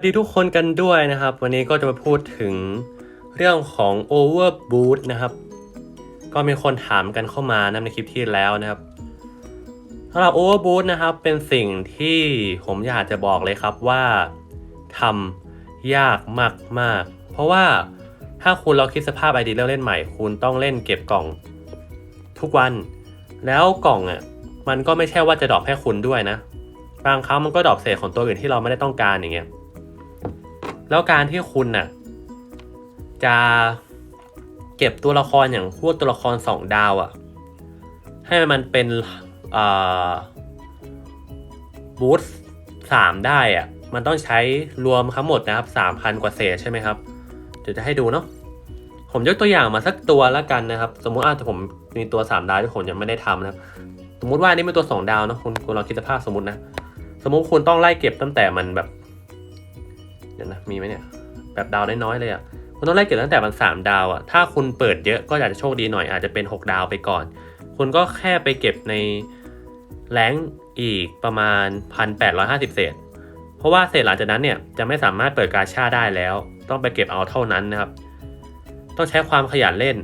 สวัสดีทุกคนกันด้วยนะครับ วันนี้ก็จะมาพูดถึงเรื่องของ Overboot นะครับ ก็มีคนถามกันเข้ามานะในคลิปที่แล้วนะครับสำหรับ Overboot นะครับ เป็นสิ่งที่ผมอยากจะบอกเลยครับว่าทำยากมากๆ เพราะว่าถ้าคุณเราคิดสภาพไอดีเรื่เล่นใหม่ คุณต้องเล่นเก็บกล่องทุกวัน แล้วกล่องอะมันก็ไม่ใช่ว่าจะดรอปให้คุณด้วยนะ บางครั้งมันก็ดรอปเศษของตัวอื่นที่เราไม่ได้ต้องการอย่างเงี้ย แล้วการที่คุณน่ะจะเก็บตัวละครอย่างพวกตัวละครสองดาวอะ่ะ ให้มันเป็นบูสสามได้อะ่ะ มันต้องใช้รวมทั้งหมดนะครับสามพันกว่าเศษใช่ไหมครับเดี๋ยวจะให้ดูเนาะผมยกตัวอย่างมาสักตัวแล้วกันนะครับ สมมุติอาผมมีตัวสามดาวที่ผมยังไม่ได้ทำนะครับ สมมุติว่านี่เป็นตัวสองดาวเนาะคุณคุณลองคิดสภาพสมมตินะ สมมุติคุณต้องไล่เก็บตั้งแต่มันแบบ ดี๋ยวนะมีไหมเนี่ยแบบดาวน้อยๆเลยอะ่ะคุณต้องไล่เก็บตั้งแต่มันสามดาวอะ่ะถ้าคุณเปิดเยอะก็อาจจะโชคดีหน่อยอาจจะเป็นหกดาวไปก่อน คุณก็แค่ไปเก็บในแรงอีกประมาณพันแปดร้อยห้าสิบเศษ เพราะว่าเศษหลังจากนั้นเนี่ยจะไม่สามารถเปิดกาชาได้แล้ว ต้องไปเก็บเอาเท่านั้นนะครับต้องใช้ความขยันเล่น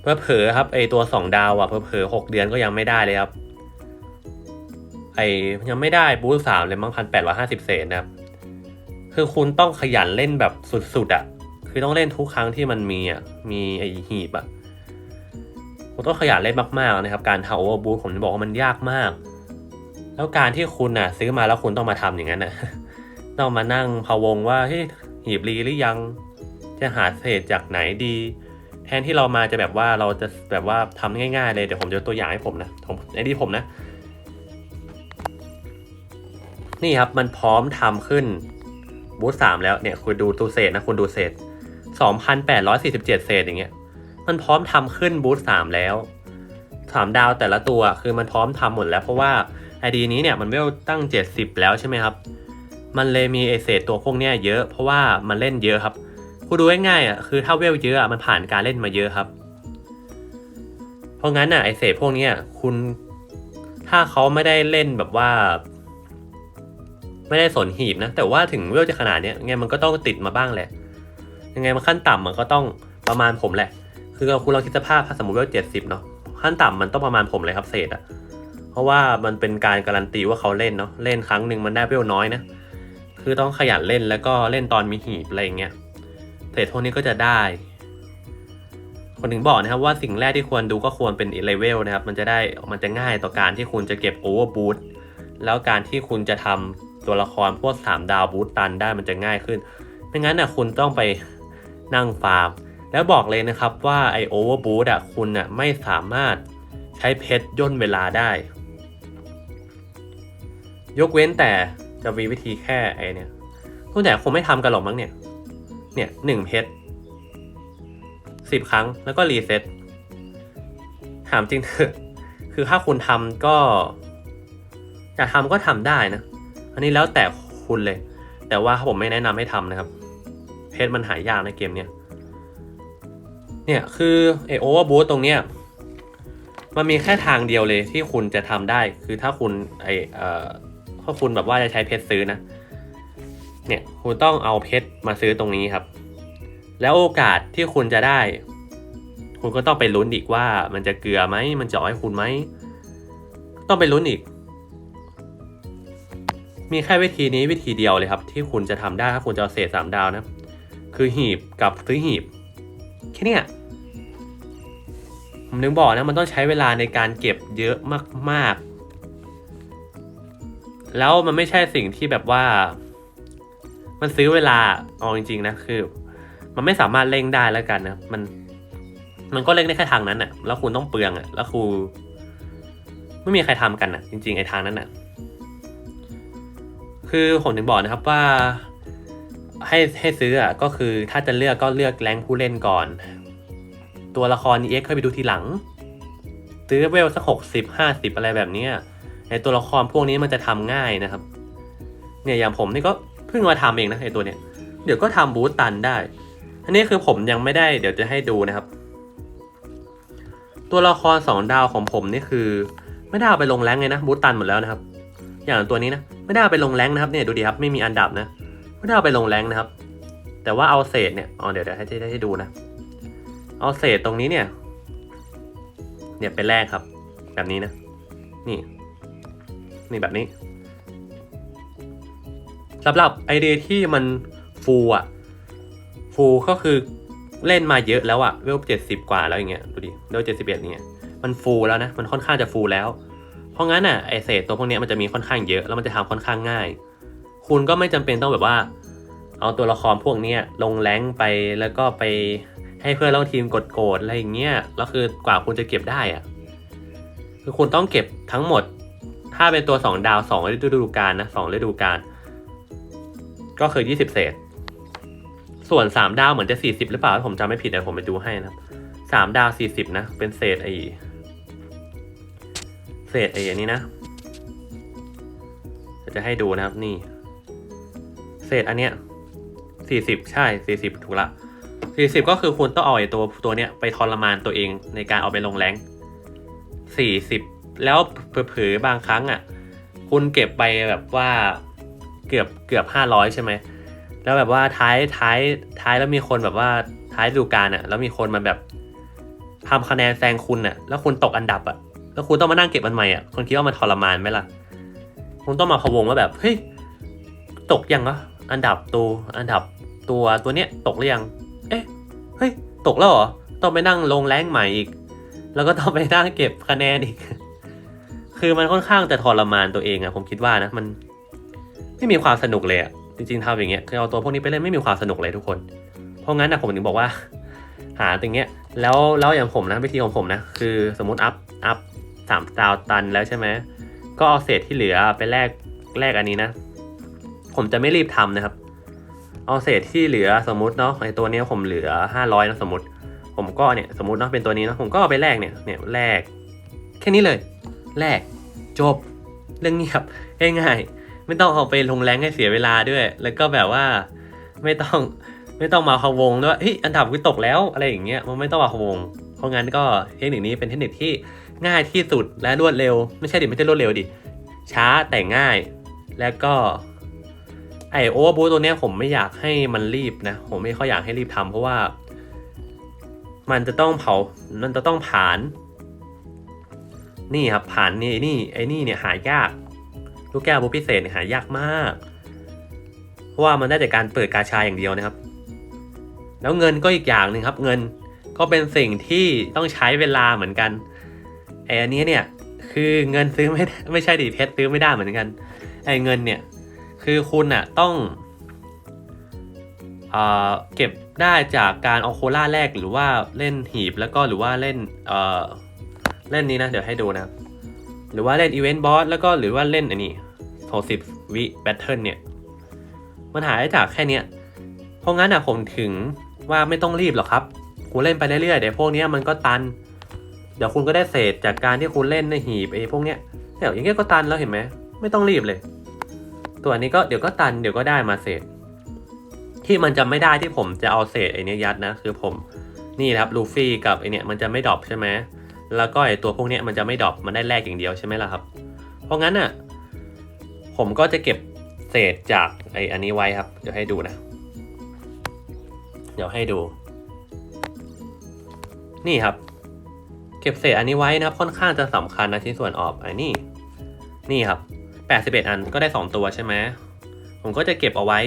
เพอเผลอๆครับไอตัวสองดาวอะ่ะเผลอๆหกเดือนก็ยังไม่ได้เลยครับ ไอยังไม่ได้บูสสามเลยมั้งพันแปดร้อยห้าสิบเศษนะครับ คือคุณต้องขยันเล่นแบบสุดๆอะ่ะ คือต้องเล่นทุกครั้งที่มันมีอะ มีไอหีบอะ คุณต้องขยันเล่นมากๆนะครับ การทำโอเวอร์บูทผมจะบอกว่ามันยากมาก แล้วการที่คุณอะ ซื้อมาแล้วคุณต้องมาทำอย่างนั้นอะต้องมานั่งพะวงว่าเฮ้ยหีบรีหรือยัง จะหาเศษจากไหนดีแทนที่เรามาจะแบบว่าเราจะแบบว่าทำง่ายๆเลยเดี๋ยวผมจะยกตัวอย่างให้ผมนะผมไอ้นี่ผมนะ นี่ครับมันพร้อมทำขึ้นบูธสามแล้วเนี่ยคุณดูตัวเศษนะคุณดูเศษสองพันแปดร้อยสี่สิบเจ็ดเศษอย่างเงี้ย มันพร้อมทำขึ้นบูธสามแล้วสามดาวแต่ละตัวคือมันพร้อมทำหมดแล้วเพราะว่าไอดีนี้เนี่ยมันเวลตั้งเจ็ดสิบแล้วใช่ไหมครับ มันเลยมีไอเศษตัวพวกเนี้ยเยอะ เพราะว่ามันเล่นเยอะครับคุณดูง่ายๆอะคือถ้าเวลเยอะอะมันผ่านการเล่นมาเยอะครับ เพราะงั้นอะไอเศษพวกเนี้ยคุณถ้าเขาไม่ได้เล่นแบบว่า ไม่ได้สนหีบนะ แต่ว่าถึงเวลจะขนาดนี้ยังไงมันก็ต้องติดมาบ้างแหละ ยังไงมันขั้นต่ำมันก็ต้องประมาณผมแหละ คือคุณลองคิดสภาพถ้าสมมติว่าเจ็ดสิบเนาะขั้นต่ำมันต้องประมาณผมเลยครับเศษอะเพราะว่ามันเป็นการการันตีว่าเขาเล่นเนาะเล่นครั้งหนึ่งมันได้เวลน้อยนะคือต้องขยันเล่นแล้วก็เล่นตอนมีหีบอะไรอย่างเงี้ยเศษพวกนี้ก็จะได้ คนถึงบอกนะครับว่าสิ่งแรกที่ควรดูก็ควรเป็นเลเวลนะครับ มันจะได้มันจะง่ายต่อการที่คุณจะเก็บโอเวอร์บูทแล้วการที่คุณจะทำ ตัวละครพวกสามดาวบูทตันได้มันจะง่ายขึ้นไม่งั้นน่ะคุณต้องไปนั่งฟาร์ม แล้วบอกเลยนะครับว่าไอโอเวอร์บูทอะคุณอะไม่สามารถใช้เพชรย่นเวลาได้ ยกเว้นแต่จะมีวิธีแค่ไอเนี่ยคุณแต่คงไม่ทำกันหรอกมั้งเนี่ย เนี่ยหนึ่งเพชรสิบครั้งแล้วก็รีเซ็ตถามจริงเถอะคือถ้าคุณทำก็อยากทำก็ทำได้นะ อันนี้แล้วแต่คุณเลย แต่ว่าผมไม่แนะนำให้ทำนะครับ เพชรมันหายากในเกมเนี้ยเนี่ยคือไอโอเวอร์บูตตรงเนี้ยมันมีแค่ทางเดียวเลยที่คุณจะทำได้ คือถ้าคุณไอเอ่อถ้าคุณแบบว่าจะใช้เพชรซื้อนะ เนี่ยคุณต้องเอาเพชรมาซื้อตรงนี้ครับ แล้วโอกาสที่คุณจะได้ คุณก็ต้องไปลุ้นอีกว่ามันจะเกลือไหมมันจะอาให้คุณไหมต้องไปลุ้นอีก มีแค่วิธีนี้วิธีเดียวเลยครับ ที่คุณจะทำได้ถ้าคุณจะเอาเศษสามดาวนะ คือหีบกับซื้อหีบแค่นี้ผมนึงบอกนะมันต้องใช้เวลาในการเก็บเยอะมากๆ แล้วมันไม่ใช่สิ่งที่แบบว่า มันซื้อเวลาเอาจริง ๆ นะคือ มันไม่สามารถเร่งได้แล้วกันนะมัน มันก็เร่งได้แค่ทางนั้นอะแล้วคุณต้องเปลืองอะแล้วครูไม่มีใครทำกันอะจริง ๆไอ้ทางนั้นอะ คือผมถึงบอกนะครับว่าให้ให้ซื้ออะก็คือถ้าจะเลือกก็เลือกแรงผู้เล่นก่อน ตัวละคร EX ค่อยไปดูทีหลัง ซื้อเวลสักหกสิบห้าสิบอะไรแบบนี้ไอตัวละครพวกนี้มันจะทำง่ายนะครับ เนี่ยอย่างผมนี่ก็เพิ่งมาทำเองนะไอตัวเนี้ยเดี๋ยวก็ทำบูสตันได้ อันนี้คือผมยังไม่ได้เดี๋ยวจะให้ดูนะครับ ตัวละครสองดาวของผมนี่คือ ไม่ได้เอาไปลงแรงเลยนะบูสตันหมดแล้วนะครับ อย่างตัวนี้นะ ไม่ได้เอาไปลงแรงนะครับเนี่ยดูดีครับไม่มีอันดับนะไม่ได้เอาไปลงแรงนะครับ แต่ว่าเอาเศษเนี่ยอ๋อเดี๋ยวเดี๋ยวให้ให้ให้ดูนะ เอาเศษตรงนี้เนี่ย เนี่ยเป็นแรกครับ แบบนี้นะ นี่ นี่แบบนี้สำหรับไอเดียที่มันฟูอะ ฟูก็คือเล่นมาเยอะแล้วอะเวลเจ็ดสิบกว่าแล้วอย่างเงี้ยดูดิเวลเจ็ดสิบเอ็ดเนี่ยมันฟูแล้วนะ มันค่อนข้างจะฟูแล้ว เพราะงั้นอะไอเศษตัวพวกนี้มันจะมีค่อนข้างเยอะแล้วมันจะทำค่อนข้างง่าย คุณก็ไม่จำเป็นต้องแบบว่า เอาตัวละครพวกนี้ลงแรงไปแล้วก็ไปให้เพื่อนเล่าทีมกดโกรธอะไรอย่างเงี้ยแล้วคือกว่าคุณจะเก็บได้อะคือคุณต้องเก็บทั้งหมด ถ้าเป็นตัวสองดาวสองฤดูกาลนะสองฤดูกาลก็คือยี่สิบเศษ ส่วนสามดาวเหมือนจะสี่สิบหรือเปล่า ผมจำไม่ผิดเดี๋ยวผมไปดูให้นะครับสามดาวสี่สิบนะ เป็นเศษไอเศษไออันนี้นะจะให้ดูนะครับนี่ เศษอันเนี้ยสี่สิบใช่สี่สิบถูกละสี่สิบก็คือคุณต้องเอาไอ้ตัวตัวเนี้ยไปทรมานตัวเองในการเอาไปลงแรงสี่สิบแล้วเผลอๆบางครั้งอะ คุณเก็บไปแบบว่าเกือบเกือบห้าร้อยใช่ไหมแล้วแบบว่าท้ายท้ายท้ายแล้วมีคนแบบว่าท้ายฤดูกาลอะ แล้วมีคนมาแบบทำคะแนนแซงคุณอะ แล้วคุณตกอันดับอะ แล้วคุณต้องมานั่งเก็บมันใหม่อะคุณคิดว่ามันทรมานไหมล่ะ คุณต้องมาพะวงว่าแบบ เฮ้ย ตกยังวะอันดับตัวอันดับตัวตัวเนี้ยตกหรือยัง เอ๊ะ เฮ้ย ตกแล้วเหรอ ต้องไปนั่งลงแรงใหม่อีก แล้วก็ต้องไปนั่งเก็บคะแนนอีก คือมันค่อนข้างจะทรมานตัวเองอะผมคิดว่านะ มันไม่มีความสนุกเลยอะจริงๆทำอย่างเงี้ยคือเอาตัวพวกนี้ไปเล่นไม่มีความสนุกเลยทุกคน เพราะงั้นนะผมถึงบอกว่า หาตรงเงี้ย แล้วแล้วอย่างผมนะวิธีของผมนะ คือสมมติอัพอัพ สามดาวตันแล้วใช่ไหมก็เอาเศษที่เหลือไปแลกแลกอันนี้นะ ผมจะไม่รีบทำนะครับ เอาเศษที่เหลือสมมติเนาะไอตัวนี้ผมเหลือห้าร้อยนะสมมติ ผมก็เนี่ยสมมติเนาะเป็นตัวนี้เนาะผมก็เอาไปแลกเนี่ยเนี่ยแลกแค่นี้เลยแลกจบเรื่องเงียบง่ายๆไม่ต้องเอาไปลงแรงให้เสียเวลาด้วย แล้วก็แบบว่าไม่ต้องไม่ต้องมาพะวงด้วยว่าเฮ้ยอันดับกูตกแล้วอะไรอย่างเงี้ยมันไม่ต้องมาพะวง เพราะงั้นก็เทคนิคนี้เป็นเทคนิคที่ ง่ายที่สุดและรวดเร็ว ไม่ใช่ดิไม่ใช่รวดเร็วดิ ช้าแต่ง่าย แล้วก็ไอโอเวอร์บูตัวเนี้ยผมไม่อยากให้มันรีบนะ ผมไม่ค่อยอยากให้รีบทำเพราะว่า มันจะต้องเผา มันจะต้องผ่าน นี่ครับผ่านนี่นี่ไอ้นี่เนี่ยหายาก ลูกแก้วบูพิเศษเนี่ยหายากมาก เพราะว่ามันได้จากการเปิดกาชาอย่างเดียวนะครับ แล้วเงินก็อีกอย่างหนึ่งครับ เงินก็เป็นสิ่งที่ต้องใช้เวลาเหมือนกัน ไอ้อันนี้เนี่ยคือเงินซื้อไม่ไม่ใช่ดิเพชรซื้อไม่ได้เหมือนกันไอ้เงินเนี่ยคือคุณอะต้องเอ่อเก็บได้จากการเอาโคล่าแรกหรือว่าเล่นหีบแล้วก็หรือว่าเล่นเอ่อเล่นนี้นะ เดี๋ยวให้ดูนะ หรือว่าเล่นอีเวนต์บอสแล้วก็หรือว่าเล่นอันนี้หกสิบวิแบทเทิลเนี่ย มันหาได้จากแค่เนี้ยเพราะงั้นอะผมถึงว่าไม่ต้องรีบหรอกครับคุณเล่นไปเรื่อยๆเดี๋ยวพวกเนี้ยมันก็ตัน เดี๋ยวคุณก็ได้เศษจากการที่คุณเล่นในหีบไอ้พวกเนี้ยเดี๋ยวอย่างเงี้ยก็ตันแล้วเห็นไหมไม่ต้องรีบเลย ตัวนี้ก็เดี๋ยวก็ตันเดี๋ยวก็ได้มาเศษ ที่มันจะไม่ได้ที่ผมจะเอาเศษไอเนี้ยัดนะ คือผมนี่นะครับลูฟี่กับไอเนี้ยมันจะไม่ดรอปใช่ไหมแล้วก็ไอตัวพวกเนี้ยมันจะไม่ดรอปมันได้แลกอย่างเดียวใช่ไหมล่ะครับ เพราะงั้นอะผมก็จะเก็บเศษจากไออันนี้ไว้ครับ เดี๋ยวให้ดูนะ เดี๋ยวให้ดู นี่ครับ เก็บเศษอันนี้ไว้นะครับค่อนข้างจะสำคัญนะที่ส่วนออกไอ้นี่นี่ครับ 81 อันก็ได้ 2 ตัวใช่ไหมผมก็จะเก็บเอาไว้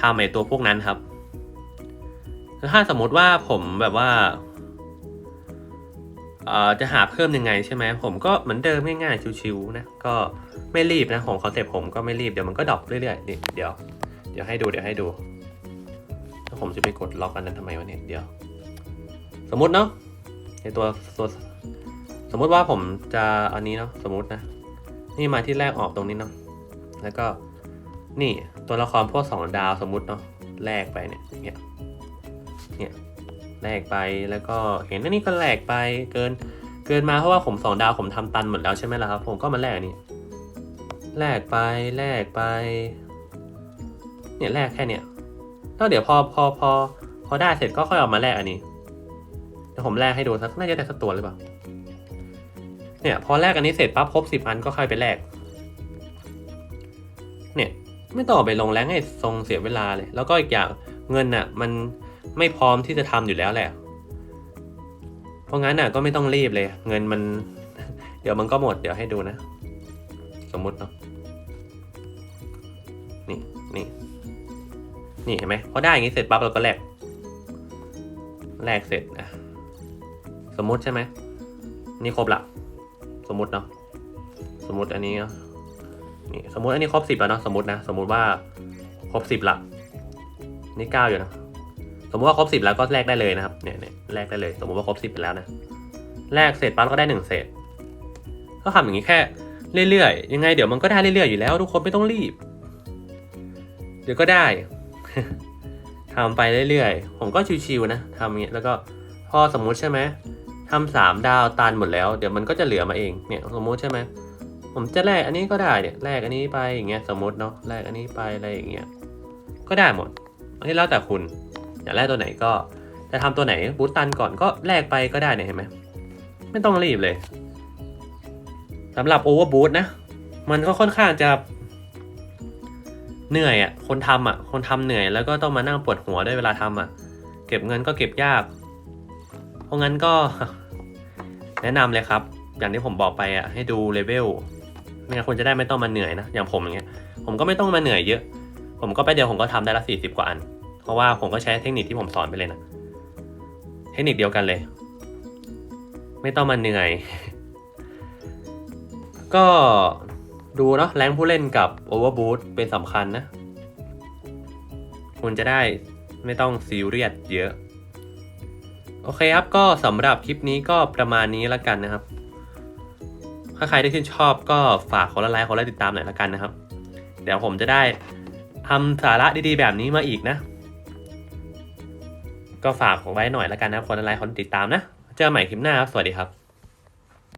ทำไอตัวพวกนั้นครับ ถ้าสมมติว่าผมแบบว่าเอ่อจะหาเพิ่มยังไงใช่ไหมผมก็เหมือนเดิมง่ายๆชิวๆนะก็ไม่รีบนะของคอนเซ็ปต์ผมก็ไม่รีบเดี๋ยวมันก็ดรอปเรื่อยๆนี่เดี๋ยว เดี๋ยวให้ดูเดี๋ยวให้ดูแล้วผมจะไปกดล็อกอันนั้นทำไมวะเนี่ยเดี๋ยว สมมติเนาะ ในตัวตัว สมมุติว่าผมจะอันนี้เนาะสมมตินะ นี่มาที่แรกออกตรงนี้เนาะแล้วก็นี่ตัวละครพวกสองดาวสมมุติเนาะแลกไปเนี่ยเนี่ยเนี่ยแลกไปแล้วก็เห็นอันนี้ก็แลกไปเกินเกินมาเพราะว่าผมสองดาวผมทำตันหมดแล้วใช่ไหมล่ะครับ ผมก็มาแลกอันนี้แลกไปแลกไป เนี่ยแลกแค่เนี่ยแล้วเดี๋ยวพอพอพอพอได้เสร็จก็ค่อยเอามาแลกอันนี้ เดี๋ยวผมแลกให้ดูสักน่าจะได้สักตัวหรือเปล่า เนี่ยพอแลกอันนี้เสร็จปั๊บครบสิบอันก็ค่อยไปแลก เนี่ยไม่ต้องไปลงแรงให้ทรงเสียเวลาเลย แล้วก็อีกอย่างเงินน่ะ มันไม่พร้อมที่จะทำอยู่แล้วแหละ เพราะงั้นน่ะก็ไม่ต้องรีบเลย เงินมัน เดี๋ยวมันก็หมดเดี๋ยวให้ดูนะ สมมุติเนาะนี่นี่นี่เห็นไหมพอได้อย่างนี้เสร็จปั๊บเราก็แลกแลกเสร็จอะ สมมุติใช่ไหม นี่ครบละ สมมุติเนาะ สมมุติอันนี้นี่สมมุติอันนี้ครบสิบแล้วเนาะ สมมตินะ สมมุติว่าครบสิบละ นี่เก้าอยู่นะ สมมุติว่าครบสิบแล้วก็แลกได้เลยนะครับ เนี่ยเนี่ยแลกได้เลย สมมุติว่าครบสิบไปแล้วนะ แลกเสร็จปั๊บก็ได้หนึ่งเศษ ก็ทำอย่างนี้แค่เรื่อยๆ ยังไงเดี๋ยวมันก็ได้เรื่อยๆอยู่แล้ว ทุกคนไม่ต้องรีบ เดี๋ยวก็ได้ทำไปเรื่อยๆ ผมก็ชิวๆนะทำอย่างเงี้ยแล้วก็พอสมมุติใช่ไหม ทำสามดาวตันหมดแล้ว เดี๋ยวมันก็จะเหลือมาเองเนี่ยสมมติใช่ไหมผมจะแลกอันนี้ก็ได้เนี่ยแลกอันนี้ไปอย่างเงี้ยสมมติเนาะแลกอันนี้ไปอะไรอย่างเงี้ยก็ได้หมด อันนี้แล้วแต่คุณอยากแลกตัวไหนก็จะทำตัวไหนบูตตันก่อนก็แลกไปก็ได้เนี่ยเห็นไหมไม่ต้องรีบเลยสำหรับโอเวอร์บูตนะ มันก็ค่อนข้างจะเหนื่อยอะคนทำอะ คนทำเหนื่อยแล้วก็ต้องมานั่งปวดหัวด้วยเวลาทำอะ เก็บเงินก็เก็บยาก เพราะงั้นก็ แนะนำเลยครับ อย่างที่ผมบอกไปอะให้ดูเลเวลไม่งั้นคุณจะได้ไม่ต้องมาเหนื่อยนะ อย่างผมอย่างเงี้ย ผมก็ไม่ต้องมาเหนื่อยเยอะ ผมก็ไปเดียวผมก็ทำได้ละสี่สิบกว่าอัน เพราะว่าผมก็ใช้เทคนิคที่ผมสอนไปเลยนะ เทคนิคเดียวกันเลย ไม่ต้องมาเหนื่อย ก็ดูเนาะแรงผู้เล่นกับโอเวอร์บูทเป็นสำคัญนะ คุณจะได้ไม่ต้องซีเรียสเยอะ โอเคครับก็สำหรับคลิปนี้ก็ประมาณนี้แล้วกันนะครับ ถ้าใครได้ชื่นชอบก็ฝากคนละไลค์คนละติดตามหน่อยละกันนะครับ เดี๋ยวผมจะได้ทำสาระดีๆแบบนี้มาอีกนะ ก็ฝากไว้หน่อยละกันนะคนละไลค์คนละติดตามนะ เจอกันใหม่คลิปหน้าครับ สวัสดีครับ